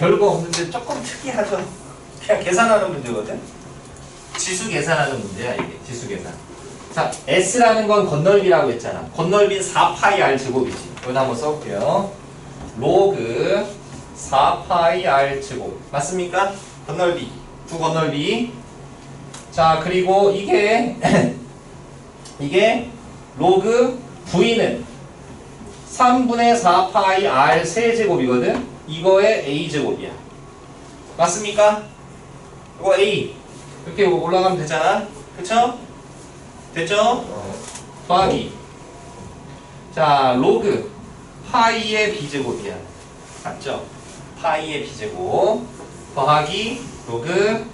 별거 없는데 조금 특이하죠. 그냥 계산하는 문제거든. 지수 계산하는 문제야 이게 지수 계산. 자 s라는 건 건널비라고 했잖아. 건널비는 4파이 r 제곱이지. 이거 한번 써볼게요. 로그 4파이 r 제곱 맞습니까? 건널비 두 건널비. 자 그리고 이게 이게 로그 v는 3분의 4파이 r 세제곱이거든. 이거의 a 제곱이야. 맞습니까? 이거 a 이렇게 올라가면 되잖아. 그쵸? 됐죠? 더하기. 자, 로그 파이의 b제곱이야. 맞죠? 파이의 b제곱 더하기 로그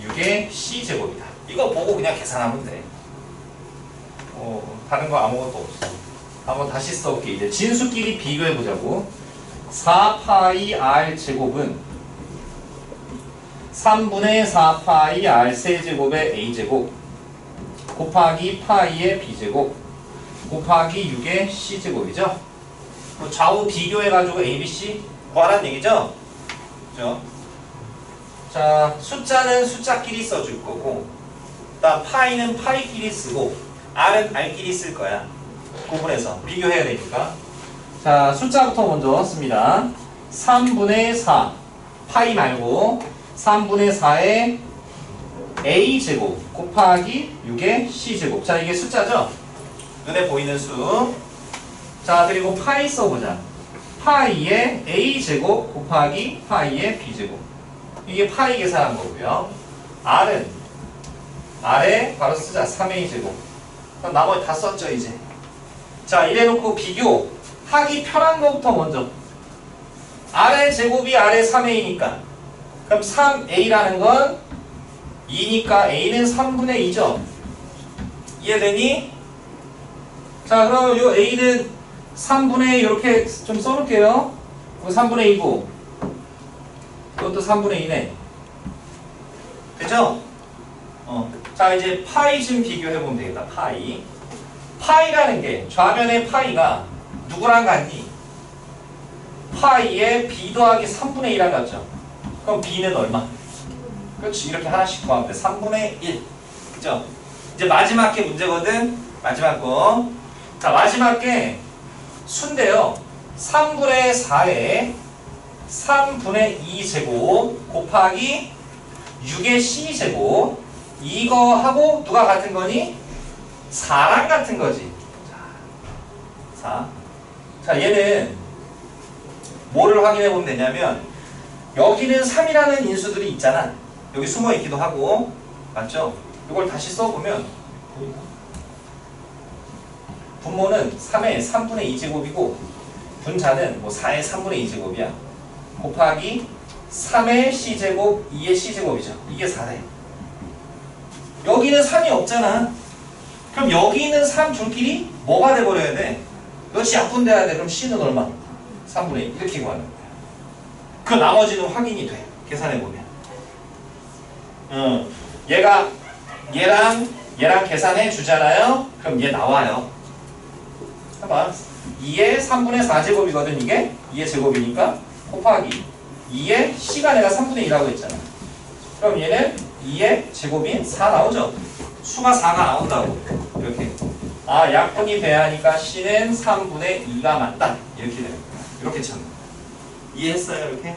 6의 c제곱이다. 이거 보고 그냥 계산하면 돼. 어, 다른 거 아무것도 없어. 한번 다시 써볼게. 이제 진수끼리 비교해 보자고. 4파이 r 제곱은 3분의 4파이 r 세제곱의 a제곱 곱하기 파이의 b제곱 곱하기 6의 c제곱이죠. 뭐 좌우 비교해가지고 a, b, c 구하라는 얘기죠. 그죠? 자, 숫자는 숫자끼리 써줄 거고 그다음 파이는 파이끼리 쓰고 r은 r끼리 쓸 거야. 구분해서 비교해야 되니까. 자, 숫자부터 먼저 씁니다. 3분의 4 파이 말고 3분의 4의 a제곱 곱하기 6의 c제곱 자 이게 숫자죠? 눈에 보이는 수. 자 그리고 파이 써보자. 파이의 a제곱 곱하기 파이의 b제곱 이게 파이 계산한 거고요. r은 r에 바로 쓰자 3a제곱 그럼 나머지 다 썼죠 이제 자 이래 놓고 비교 하기 편한 거부터 먼저 r의 제곱이 r의 3a니까 그럼 3a라는 건 2니까 a는 3분의 2죠. 이해되니? 자 그럼 요 a는 3분의 이렇게 좀. 이거 3분의 2고 이것도 3분의 2네. 그죠? 어. 자 이제 파이 좀 비교해보면 되겠다. 파이. 파이라는 게 좌변의 파이가 누구랑 같니? 파이의 b 더하기 3분의 1랑 같죠? 그럼 b는 얼마? 그렇지 이렇게 하나씩 구하면 돼 3분의 1 그죠? 이제 마지막 게 문제거든 마지막 거자 마지막 게 수인데요 3분의 4에 3분의 2제곱 곱하기 6의 c제곱 이거 하고 누가 같은 거니? 4랑 같은 거지 자, 4. 자 얘는 뭐를 확인해 보면 되냐면 여기는 3이라는 인수들이 있잖아. 여기 숨어 있기도 하고. 맞죠? 이걸 다시 써보면 분모는 3의 3분의 2제곱이고 분자는 뭐 4의 3분의 2제곱이야. 곱하기 3의 c제곱, 2의 c제곱이죠. 이게 4래. 여기는 3이 없잖아. 그럼 여기 있는 3 줄끼리 뭐가 돼버려야 돼? 이것이 약분돼야 돼. 그럼 c는 얼마? 3분의 2 이렇게 구하는 거야. 그 나머지는 확인이 돼. 계산해 보면. 음, 얘가 얘랑 얘랑 계산해 주잖아요. 그럼 얘 나와요. 봐봐. 2의 3분의 4제곱이거든 이게 2의 제곱이니까 곱하기 2의 c가 내가 3분의 2라고 했잖아. 그럼 얘는 2의 제곱인 4 나오죠. 수가 4가 나온다고. 이렇게. 아 약분이 돼야 하니까 c는 3분의 2가 맞다. 이렇게 되는 거야. 이렇게 찾는 거야. 이해했어요 이렇게? 네.